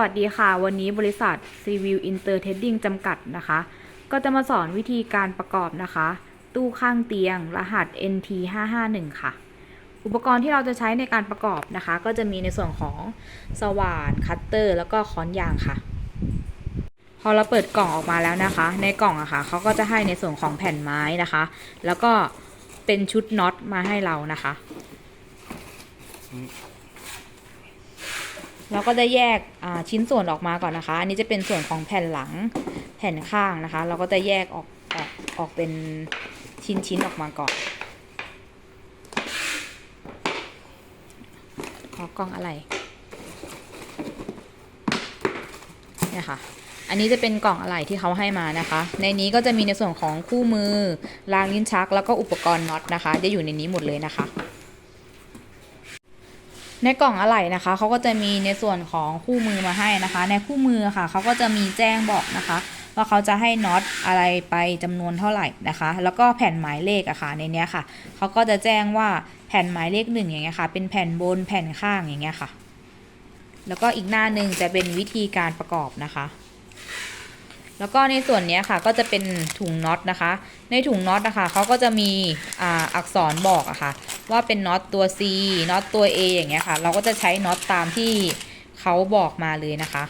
วัสดีค่ะ วันนี้บริษัท c v i l Inter Trading จำกัดนะคะ ก็จะมาสอนวิธีการประกอบนะคะ ตู้ข้างเตียง รหัส NT 551 ค่ะ อุปกรณ์ที่เราจะใช้ในการประกอบนะคะ ก็จะมีในส่วนของสว่านคัตเตอร์ แล้วก็ค้อนยางค่ะ พอเราเปิดกล่องออกมาแล้วนะคะ ในกล่องอะค่ะเขาก็จะให้ในส่วนของแผ่นไม้นะคะ แล้วก็เป็นชุดน็อตมาให้เรานะคะ เราก็จะแยกชิ้นส่วนออกมาก่อนนะคะ อันนี้จะเป็นส่วนของแผ่นหลังแผ่นข้างนะคะ เราก็จะแยกออกออกออกเป็นชิ้นชิ้นๆออกมาก่อนขอกล้องอะไรเนี่ยค่ะอันนี้จะเป็นกล่องอะไหล่ที่เขาให้มานะคะ ในนี้ก็จะมีในส่วนของคู่มือรางลิ้นชัก แล้วก็อุปกรณ์น็อตนะคะ จะอยู่ในนี้หมดเลยนะคะ ในกล่องอะไหล่นะคะเขาก็จะมีในส่วนของคู่มือมาให้นะคะ ในคู่มือค่ะเขาก็จะมีแจ้งบอกนะคะ ว่าเขาจะให้น็อตอะไรไปจำนวนเท่าไหร่นะคะ แล้วก็แผ่นหมายเลขอะค่ะในนี้ค่ะเขาก็จะแจ้งว่าแผ่นหมายเลขหนึ่งอย่างเงี้ยค่ะ เป็นแผ่นบนแผ่นข้างอย่างเงี้ยค่ะ แล้วก็อีกหน้าหนึ่งจะเป็นวิธีการประกอบนะคะแล้วก็ในส่วนนี้ค่ะก็จะเป็นถุงน็อตนะคะ ในถุงน็อตนะคะเขาก็จะมีออักษรบอกอะค่ะ ว่าเป็นน็อตตัว C น็อตตัว A อย่างเงี้ยค่ะ เราก็จะใช้น็อตตามที่เขาบอกมาเลยนะคะ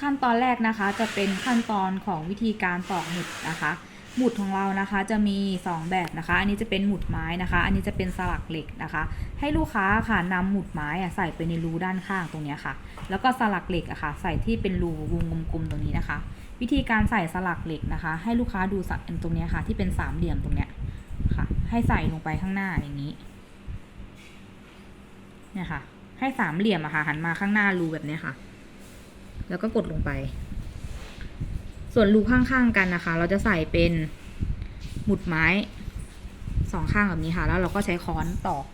ขั้นตอนแรกนะคะจะเป็นขั้นตอนของวิธีการตอกหมุดนะคะ หมุดของเรานะคะจะมี 2 แบบนะคะ อันนี้จะเป็นหมุดไม้นะคะ อันนี้จะเป็นสลักเหล็กนะคะ ให้ลูกค้าค่ะนำหมุดไม้อะใส่ไปในรูด้านข้างตรงนี้ค่ะ แล้วก็สลักเหล็กอะค่ะ ใส่ที่เป็นรูวงกลมๆตรงนี้นะคะ วิธีการใส่สลักเหล็กนะคะ ให้ลูกค้าดูสักตรงนี้ค่ะ ที่เป็นสามเหลี่ยมตรงเนี้ยค่ะ ให้ใส่ลงไปข้างหน้าอย่างนี้เนี่ยค่ะ ให้สามเหลี่ยมอะค่ะหันมาข้างหน้ารูแบบนี้ค่ะ แล้วก็กดลงไป ส่วนรูข้างๆกันนะคะ เราจะใส่เป็นหมุดไม้สองข้างแบบนี้ค่ะ แล้วเราก็ใช้ค้อนตอก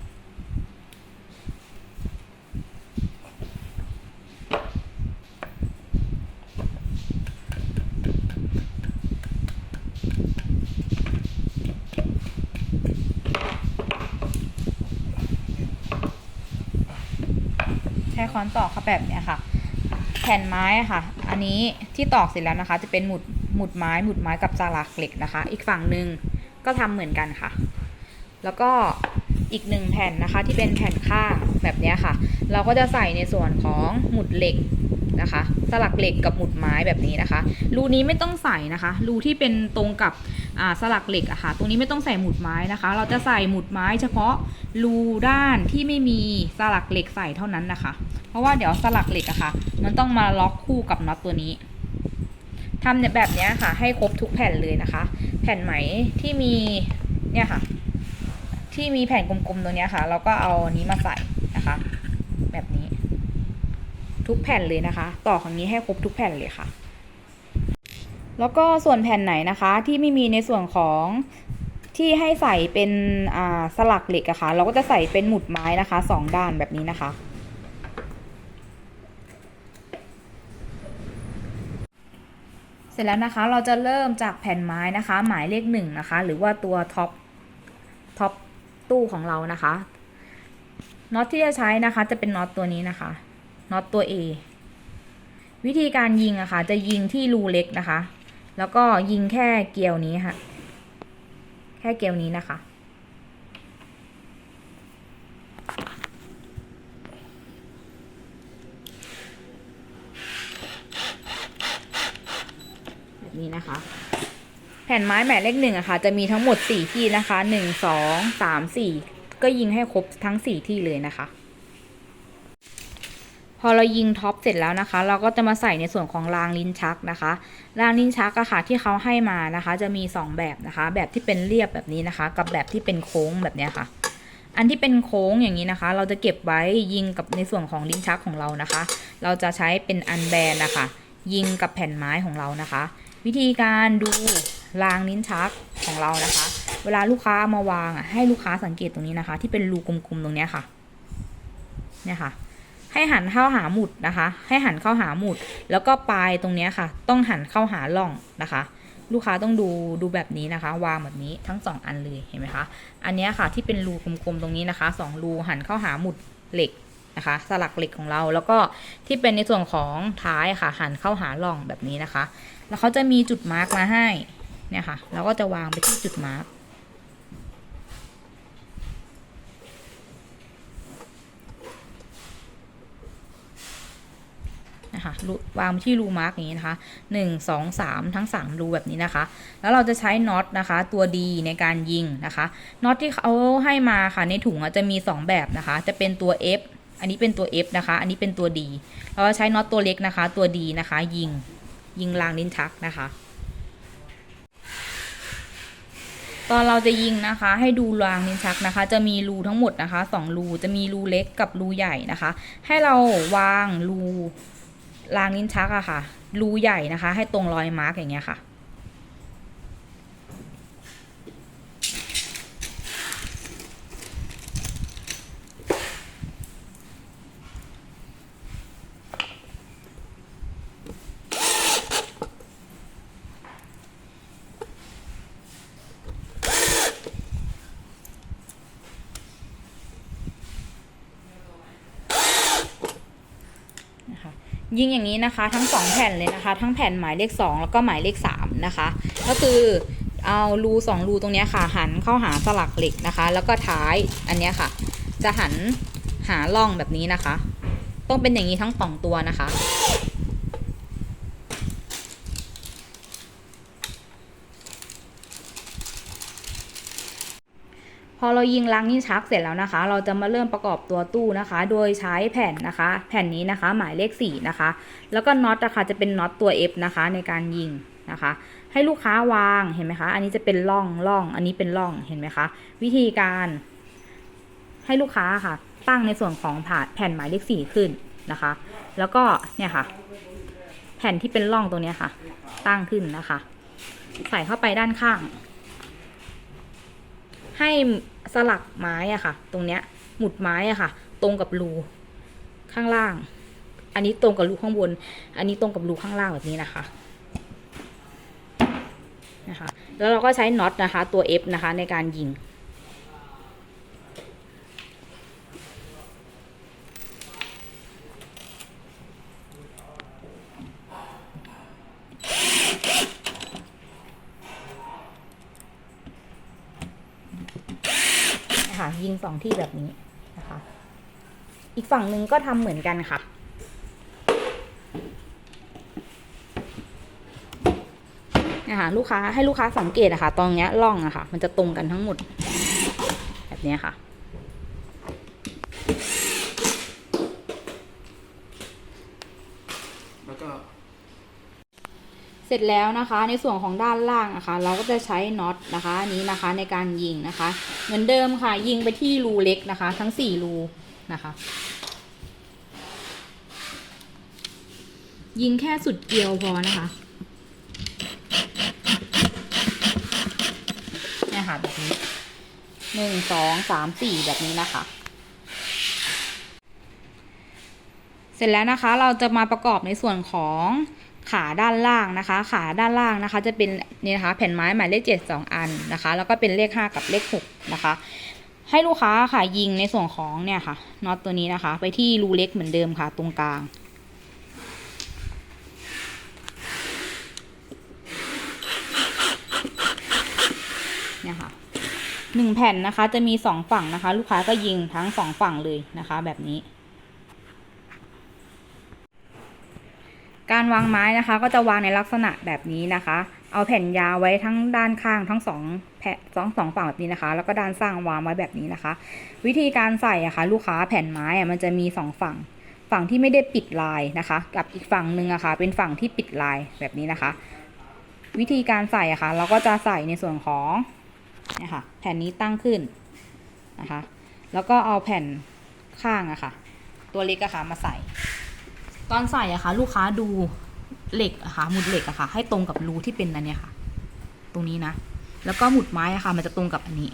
ใช้ค้อนตอกค่ะแบบเนี้ยค่ะ แผ่นไม้ค่ะ อันนี้ที่ตอกเสร็จแล้วนะคะ จะเป็นหมุดหมุดไม้หมุดไม้กับสลักเหล็กนะคะ อีกฝั่งหนึ่งก็ทำเหมือนกันค่ะ แล้วก็อีกหนึ่งแผ่นนะคะ ที่เป็นแผ่นข้างแบบนี้ค่ะ เราก็จะใส่ในส่วนของหมุดเหล็กนะคะ สลักเหล็กกับหมุดไม้แบบนี้นะคะ รูนี้ไม่ต้องใส่นะคะ รูที่เป็นตรงกับสลักเหล็กอะค่ะ ตรงนี้ไม่ต้องใส่หมุดไม้นะคะ เราจะใส่หมุดไม้เฉพาะรูด้านที่ไม่มีสลักเหล็กใส่เท่านั้นนะคะ เพราะว่าเดี๋ยวสลักเหล็กอะค่ะ มันต้องมาล็อกคู่กับน็อตตัวนี้ทำเนี่ยแบบนี้ค่ะ ให้ครบทุกแผ่นเลยนะคะ แผ่นไหมที่มีเนี่ยค่ะ ที่มีแผ่นกลมๆตรงเนี้ค่ะ เราก็เอาอันนี้มาใส่นะคะ แบบนี้ ทุกแผ่นเลยนะคะ ต่อครั้งนี้ให้ครบทุกแผ่นเลยค่ะ แล้วก็ส่วนแผ่นไหนนะคะ ที่ไม่มีในส่วนของที่ให้ใส่เป็นสลักเหล็กอะค่ะ เราก็จะใส่เป็นหมุดไม้นะคะสองด้านแบบนี้นะคะ เสร็จแล้วนะคะเราจะเริ่มจากแผ่นไม้นะคะ หมายเลขหนึ่งนะคะ หรือว่าตัวท็อปท็อปตู้ของเรานะคะน็อตที่จะใช้นะคะจะเป็นน็อตตัวนี้นะคะน็อตตัว A วิธีการยิงอะคะ่ะ จะยิงที่รูเล็กนะคะ แล้วก็ยิงแค่เกลียวนี้ค่ะ แค่เกลียวนี้นะคะ นี้นะคะ แผ่นไม้หมายเลขหนึ่งอะค่ะ จะมีทั้งหมดสี่ที่นะคะหนึ่งสองสามสี่ก็ยิงให้ครบทั้งสี่ที่เลยนะคะ พอเรายิงท็อปเสร็จแล้วนะคะ เราก็จะมาใส่ในส่วนของรางลิ้นชักนะคะรางลิ้นชักอะค่ะที่เขาให้มานะคะ จะมีสองแบบนะคะ แบบที่เป็นเรียบแบบนี้นะคะ กับแบบที่เป็นโค้งแบบเนี้ยค่ะอันที่เป็นโค้งอย่างนี้นะคะ เราจะเก็บไว้ยิงกับในส่วนของลิ้นชักของเรานะคะ เราจะใช้เป็นอันแบนนะคะ ยิงกับแผ่นไม้ของเรานะคะ วิธีการดูรางลิ้นชักของเรานะคะ เวลาลูกค้ามาวางอะให้ลูกค้าสังเกตตรงนี้นะคะ ที่เป็นรูกลมๆตรงเนี้ยค่ะเนี่ยค่ะ ให้หันเข้าหาหมุดนะคะ ให้หันเข้าหาหมุด แล้วก็ปลายตรงเนี้ยค่ะ ต้องหันเข้าหาล่องนะคะ ลูกค้าต้องดูดูแบบนี้นะคะ วางแบบนี้ทั้งสองอันเลยเห็นไหมคะอันเนี้ยค่ะที่เป็นรูกลมๆตรงนี้นะคะสองรูหันเข้าหาหมุดเหล็กนะคะ สลักเหล็กของเราแล้วก็ที่เป็นในส่วนของท้ายค่ะ หันเข้าหาร่องแบบนี้นะคะ แล้วเขาจะมีจุดมาร์กมาให้เนี่ยค่ะเราก็จะวางไปที่จุดมาร์กนะคะวางไปที่รูมาร์กอย่างนี้นะคะหนึ่งสองสามทั้งสามรูแบบนี้นะคะ แล้วเราจะใช้น็อตนะคะ ตัวดีในการยิงนะคะน็อตที่เขาให้มาค่ะในถุงจะมี 2 แบบนะคะ จะเป็นตัว F อันนี้เป็นตัว F นะคะ อันนี้เป็นตัว D เราจะใช้น็อตตัวเล็กนะคะ ตัว D นะคะ ยิง ยิงรางลิ้นชักนะคะ ตอนเราจะยิงนะคะ ให้ดูรางลิ้นชักนะคะ จะมีรูทั้งหมดนะคะสองรูจะมีรูเล็กกับรูใหญ่นะคะ ให้เราวางรูรางลิ้นชักอะค่ะรูใหญ่นะคะ ให้ตรงรอยมาร์กอย่างเงี้ยค่ะ นะคะ ยิงอย่างนี้นะคะ ทั้งสองแผ่นเลยนะคะ ทั้งแผ่นหมายเลขสองแล้วก็หมายเลขสามนะคะ ก็คือเอารูสองรูตรงนี้ค่ะ หันเข้าหาสลักเหล็กนะคะ แล้วก็ท้ายอันนี้ค่ะ จะหันหาล่องแบบนี้นะคะ ต้องเป็นอย่างนี้ทั้งสองตัวนะคะ พอเรายิงล้างนิ้ชักเสร็จแล้วนะคะ เราจะมาเริ่มประกอบตัวตู้นะคะ โดยใช้แผ่นนะคะ แผ่นนี้นะคะ หมายเลข4นะคะ แล้วก็น็อตนะคะจะเป็นน็อตตัว F นะคะในการยิงนะคะ ให้ลูกค้าวางเห็นไหมคะ อันนี้จะเป็นร่องร่องอันนี้เป็นร่องเห็นไหมคะวิธีการให้ลูกค้าค่ะ ตั้งในส่วนของผ่าแผ่นหมายเลข4ขึ้นนะคะ แล้วก็เนี่ยค่ะ แผ่นที่เป็นร่องตรงนี้ค่ะ ตั้งขึ้นนะคะ ใส่เข้าไปด้านข้าง ให้ สลักไม้อะค่ะ ตรงเนี้ยหมุดไม้อะค่ะ ตรงกับรูข้างล่าง อันนี้ตรงกับรูข้างบน อันนี้ตรงกับรูข้างล่างแบบนี้นะคะนะคะ แล้วเราก็ใช้น็อตนะคะ ตัว F นะคะในการยิง ยิงสองที่แบบนี้นะคะ อีกฝั่งหนึ่งก็ทำเหมือนกันค่ะ นะคะลูกค้าให้ลูกค้าสังเกตอะค่ะตรงเนี้ยร่องอะค่ะ มันจะตรงกันทั้งหมด แบบนี้ค่ะ แล้วก็ เสร็จแล้วนะคะในส่วนของด้านล่างนะคะ เราก็จะใช้น็อตนะคะอันนี้นะคะในการยิงนะคะ เหมือนเดิมค่ะยิงไปที่รูเล็กนะคะ ทั้งสี่รูนะคะ ยิงแค่สุดเกลียวพอนะคะเนี่ยค่ะแบบนี้หนึ่งสองสามสี่แบบนี้นะคะเสร็จแล้วนะคะเราจะมาประกอบในส่วนของ ขาด้านล่างนะคะ ขาด้านล่างนะคะ จะเป็นนี่นะคะ แผ่นไม้หมายเลขเจ็ดสองอันนะคะ แล้วก็เป็นเลขห้ากับเลขหกนะคะ ให้ลูกค้าค่ะยิงในส่วนของเนี่ยค่ะน็อตตัวนี้นะคะ ไปที่รูเล็กเหมือนเดิมค่ะ ตรงกลางเนี่ยค่ะหนึ่งแผ่นนะคะ จะมีสองฝั่งนะคะ ลูกค้าก็ยิงทั้งสองฝั่งเลยนะคะ แบบนี้ การวางไม้นะคะก็จะวางในลักษณะแบบนี้นะคะ เอาแผ่นยาวไว้ทั้งด้านข้างทั้งสองแผ่นสองสองฝั่งแบบนี้นะคะ แล้วก็ด้านสร้างวางไว้แบบนี้นะคะ วิธีการใส่อะคะ่ะลูกค้าแผ่นไม้อะมันจะมีสองฝั่ง ฝั่งที่ไม่ได้ปิดลายนะคะ กับอีกฝั่งหนึ่งอะคะ่ะเป็นฝั่งที่ปิดลายแบบนี้นะคะ วิธีการใส่อะคะ่ะเราก็จะใส่ในส่วนของเนี่ยค่ะแผ่นนี้ตั้งขึ้นนะคะ แล้วก็เอาแผ่นข้างอะค่ะ ตัวเล็กอะค่ะมาใส่ ตอนใส่อะค่ะ ลูกค้าดูเหล็กอะค่ะหมุดเหล็กอะค่ะ ให้ตรงกับรูที่เป็นอันเนี้ยค่ะ ตรงนี้นะ แล้วก็หมุดไม้อะค่ะ มันจะตรงกับอันนี้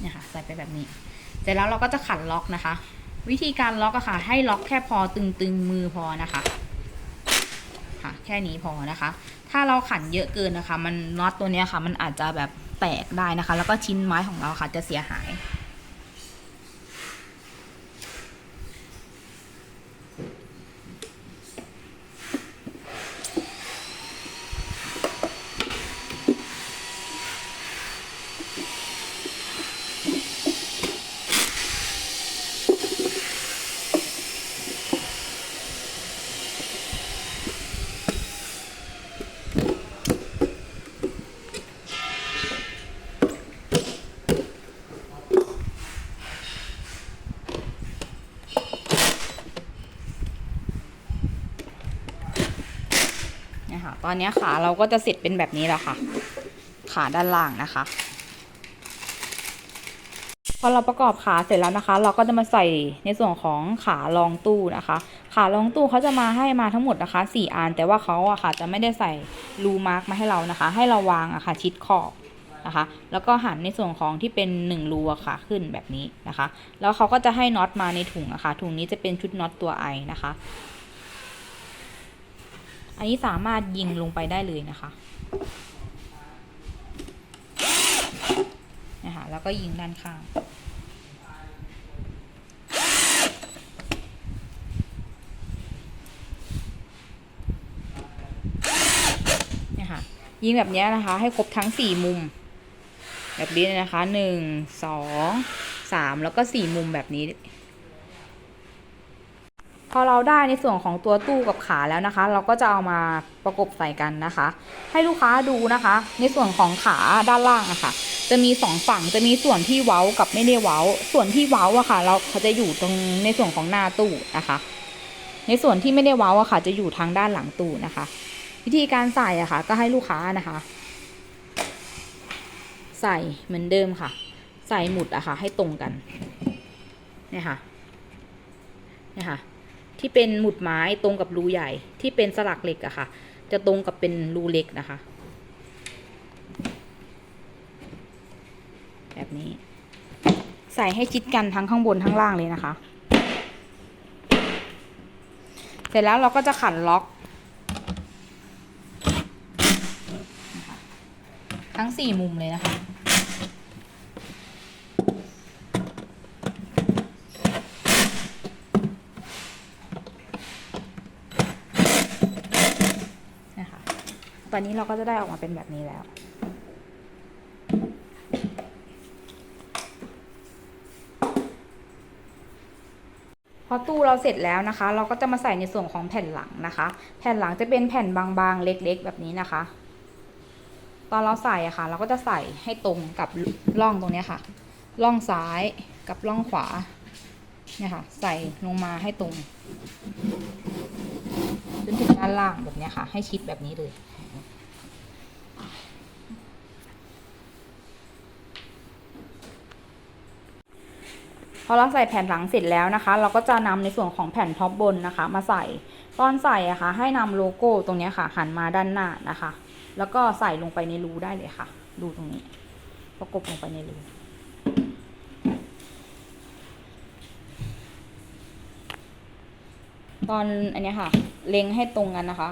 เนี่ยค่ะ ใส่ไปแบบนี้ เสร็จแล้วเราก็จะขันล็อกนะคะ วิธีการล็อกอะค่ะ ให้ล็อกแค่พอตึงๆมือพอนะคะค่ะ แค่นี้พอนะคะ ถ้าเราขันเยอะเกินนะคะ มันน็อตตัวเนี้ยค่ะ มันอาจจะแบบแตกได้นะคะ แล้วก็ชิ้นไม้ของเราค่ะ จะเสียหาย ตอนนี้ขาเราก็จะเสร็จเป็นแบบนี้แล้วค่ะ ขาด้านล่างนะคะ พอเราประกอบขาเสร็จแล้วนะคะ เราก็จะมาใส่ในส่วนของขารองตู้นะคะ ขารองตู้เขาจะมาให้มาทั้งหมดนะคะสี่อันแต่ว่าเขาอะค่ะจะไม่ได้ใส่รูมาร์กมาให้เรานะคะ ให้เราวางอะค่ะชิดขอบนะคะแล้วก็หันในส่วนของที่เป็นหนึ่งรูอะค่ะขึ้นแบบนี้นะคะ แล้วเขาก็จะให้น็อตมาในถุงอะค่ะถุงนี้จะเป็นชุดน็อตตัวไอนะคะ อันนี้สามารถยิงลงไปได้เลยนะคะนะคะแล้วก็ยิงด้านข้างนี่ยค่ะยิงแบบนี้นะคะ ให้ครบทั้งสี่มุม แบบนี้นะคะหนึ่งสองสามแล้วก็สี่มุมแบบนี้ พอเราได้ในส่วนของตัวตู้กับขาแล้วนะคะ เราก็จะเอามาประกบใส่กันนะคะ ให้ลูกค้าดูนะคะ ในส่วนของขาด้านล่างอะค่ะ จะมีสองฝั่งจะมีส่วนที่เว้ากับไม่ได้เว้า ส่วนที่เว้าอะค่ะ เราเขาจะอยู่ตรงในส่วนของหน้าตู้นะคะ ในส่วนที่ไม่ได้เว้าอะค่ะ จะอยู่ทางด้านหลังตู้นะคะ วิธีการใส่อะค่ะ ก็ให้ลูกค้านะคะ ใส่เหมือนเดิมค่ะ ใส่หมุดอะค่ะ ให้ตรงกันเนี่ยค่ะเนี่ยค่ะ ที่เป็นหมุดไม้ตรงกับรูใหญ่ที่เป็นสลักเหล็กอะค่ะ จะตรงกับเป็นรูเล็กนะคะ แบบนี้ ใส่ให้ชิดกันทั้งข้างบนทั้งล่างเลยนะคะ เสร็จแล้วเราก็จะขันล็อก ทั้งสี่มุมเลยนะคะนะคะ ต อนนี้เราก็จะได้ออกมาเป็นแบบนี้แล้ว พอตู้เราเสร็จแล้วนะคะ เราก็จะมาใส่ในส่วนของแผ่นหลังนะคะ แผ่นหลังจะเป็นแผ่นบางๆ เล็กๆ แบบนี้นะคะ ตอนเราใส่อะค่ะ เราก็จะใส่ให้ตรงกับร่องตรงนี้ค่ะร่องซ้ายกับร่องขวาเนี่ยค่ะ ใส่ลงมาให้ตรงจนถึงด้านล่างแบบนี้ค่ะ ให้ชิดแบบนี้เลย พอเราใส่แผ่นหลังเสร็จแล้วนะคะ เราก็จะนำในส่วนของแผ่นท็อปบนนะคะ มาใส่ตอนใส่อะคะ่ะ ให้นำโลโก้ตรงนี้ค่ะ หันมาด้านหน้านะคะ แล้วก็ใส่ลงไปในรูได้เลยค่ะ ดูตรงนี้ ประกบลงไปในรูตอนอันนี้ค่ะ เล็งให้ตรงกันนะคะ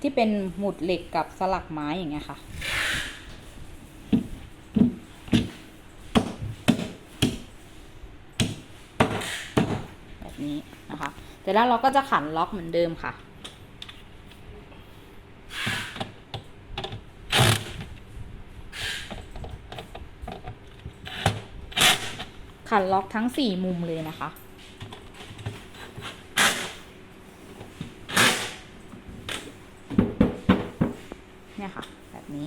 ที่เป็นหมุดเหล็กกับสลักไม้อย่างเงี้ยค่ะ แบบนี้ เสร็จแล้วเราก็จะขันล็อกเหมือนเดิมค่ะ ขันล็อกทั้งสี่มุมเลยนะคะเนี่ยค่ะ แบบนี้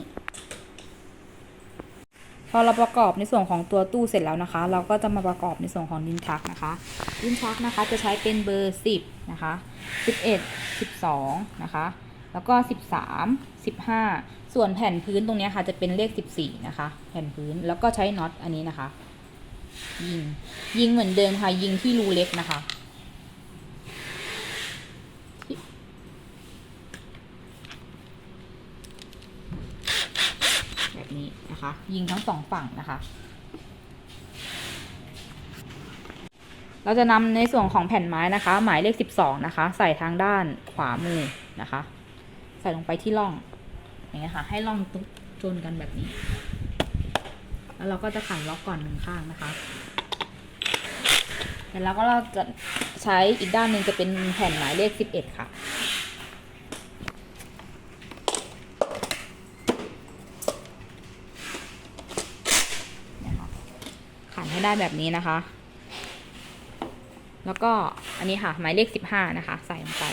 พอเราประกอบในส่วนของตัวตู้เสร็จแล้วนะคะ เราก็จะมาประกอบในส่วนของลิ้นชักนะคะลิ้นชักนะคะจะใช้เป็นเบอร์ 10 นะคะ 11 12 นะคะ แล้วก็ 13 15 ส่วนแผ่นพื้นตรงนี้ค่ะจะเป็นเลข 14 นะคะ แผ่นพื้นแล้วก็ใช้น็อตอันนี้นะคะ ยิงยิงเหมือนเดิมค่ะยิงที่รูเล็กนะคะ แบบนี้นะคะ ยิงทั้งสองฝั่งนะคะ เราจะนำในส่วนของแผ่นไม้นะคะ หมายเลข 12 นะคะ ใส่ทางด้านขวามือนะคะ ใส่ลงไปที่ร่องอย่างเงี้ยค่ะ ให้ร่องตรงจนกันแบบนี้ แล้วเราก็จะขันล็อกก่อนหนึ่งข้างนะคะเสร็จแล้วก็เราจะใช้อีกด้านหนึ่งจะเป็นแผ่นหมายเลขสิบเอ็ดค่ะ เนี่ยค่ะ ขันให้ได้แบบนี้นะคะ แล้วก็อันนี้ค่ะ หมายเลขสิบห้านะคะ ใส่ลงไป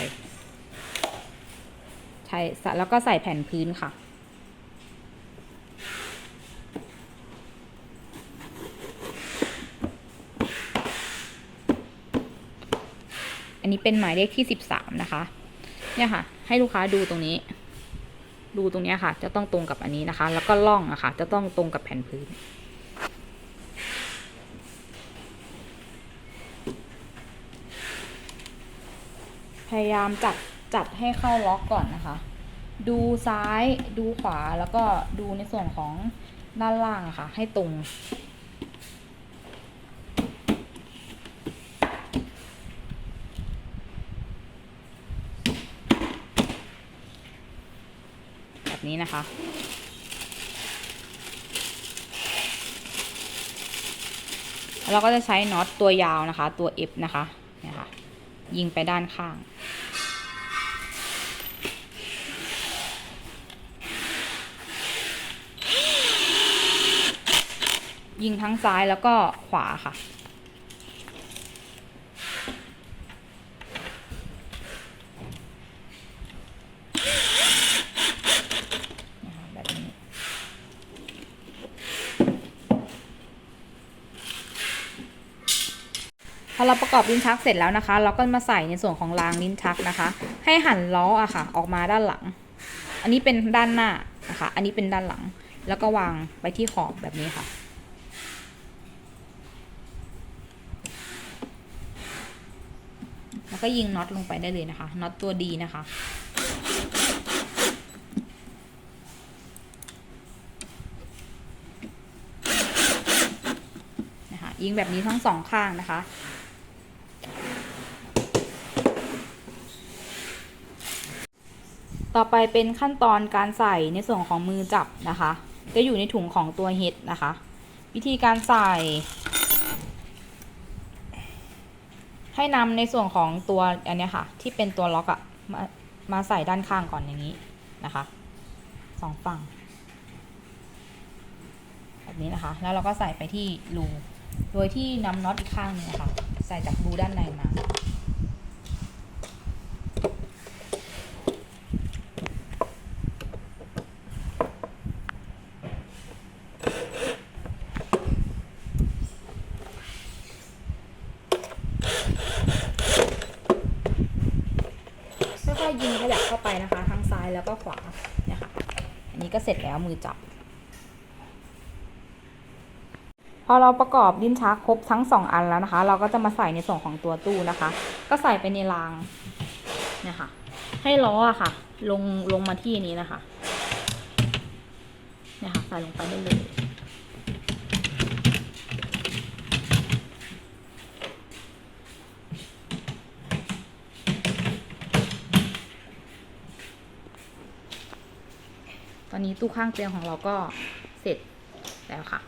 ใช้แล้วก็ใส่แผ่นพื้นค่ะอันนี้เป็นหมายเลขที่สิบสามนะคะ เนี่ยค่ะ ให้ลูกค้าดูตรงนี้ ดูตรงนี้ค่ะ จะต้องตรงกับอันนี้นะคะ แล้วก็ล่องอะค่ะ จะต้องตรงกับแผ่นพื้น พยายามจัดจัดให้เข้าล็อกก่อนนะคะ ดูซ้ายดูขวาแล้วก็ดูในส่วนของด้านล่างะค่ะ ให้ตรง แบบนี้นะคะเราก็จะใช้น็อตตัวยาวนะคะ ตัว F นะคะเนี่ยค่ะ ยิงไปด้านข้าง ยิงทั้งซ้ายแล้วก็ขวาค่ะ แบบนี้ พอเราประกอบลิ้นชักเสร็จแล้วนะคะ เราก็มาใส่ในส่วนของรางลิ้นชักนะคะ ให้หันล้ออะค่ะ ออกมาด้านหลัง อันนี้เป็นด้านหน้านะคะ อันนี้เป็นด้านหลัง แล้วก็วางไปที่ขอบแบบนี้ค่ะ แล้วก็ยิงน็อตลงไปได้เลยนะคะน็อตตัวดีนะคะนะคะยิงแบบนี้ทั้งสองข้างนะคะต่อไปเป็นขั้นตอนการใส่ในส่วนของมือจับนะคะ จะอยู่ในถุงของตัวเฮดนะคะ วิธีการใส่ ให้นำในส่วนของตัวอันนี้ค่ะ ที่เป็นตัวล็อกอะมามาใส่ด้านข้างก่อนอย่างนี้นะคะสองฝั่งแบบนี้นะคะ แล้วเราก็ใส่ไปที่รูโดยที่นำน็อตอีกข้างหนึงนะค่ะใส่จากรูด้านในมา ค่อยๆยิงขยับเข้าไปนะคะ ทั้งซ้ายแล้วก็ขวาเนี่ยค่ะ อันนี้ ก็เสร็จแล้วมือจับ พอเราประกอบลิ้นชักครบทั้งสองอันแล้วนะคะ เราก็จะมาใส่ในส่วนของตัวตู้นะคะ ก็ใส่ไปในรางเนี่ยค่ะให้ล้ออะค่ะ ลงลงมาที่นี้นะคะเนี่ยค่ะใส่ลงไปได้เลย นี้ตู้ข้างเตียงของเราก็เสร็จแล้วค่ะ